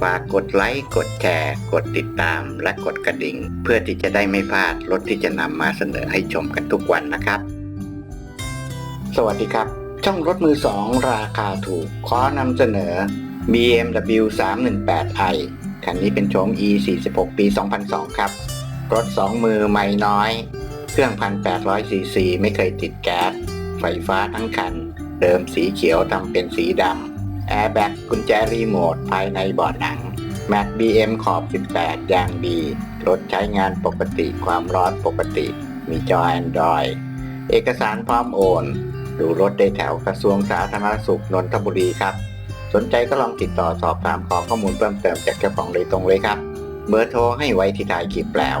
ฝากกดไลค์ กดแชร์ กดติดตาม และกดกระดิ่ง เพื่อที่จะได้ไม่พลาดรถที่จะนำมาเสนอให้ชมกันทุกวันนะครับ สวัสดีครับ ช่องรถมือสองราคาถูก ขอนำเสนอ BMW 318i คันนี้เป็นโฉม E 46ปี 2002 ครับ รถ 2 มือไม่น้อย เครื่อง 1,800ซีซีไม่เคยติดแก๊ส ไฟฟ้าทั้งคัน เดิมสีเขียวทำเป็นสีดำ แอร์แบ็กกุญแจรีโมทภายในเบาะหนังแม็ก BM ขอบ 18 อย่างดี รถใช้งานปกติความร้อนปกติ มีจอ Android เอกสารพร้อมโอน ดูรถได้แถวกระทรวงสาธารณสุขนนทบุรีครับ สนใจก็ลองติดต่อสอบถามขอข้อมูลเพิ่มเติมจากเจ้าของโดยตรงเลยครับ เบอร์โทรให้ไว้ที่ท้ายคลิปแล้ว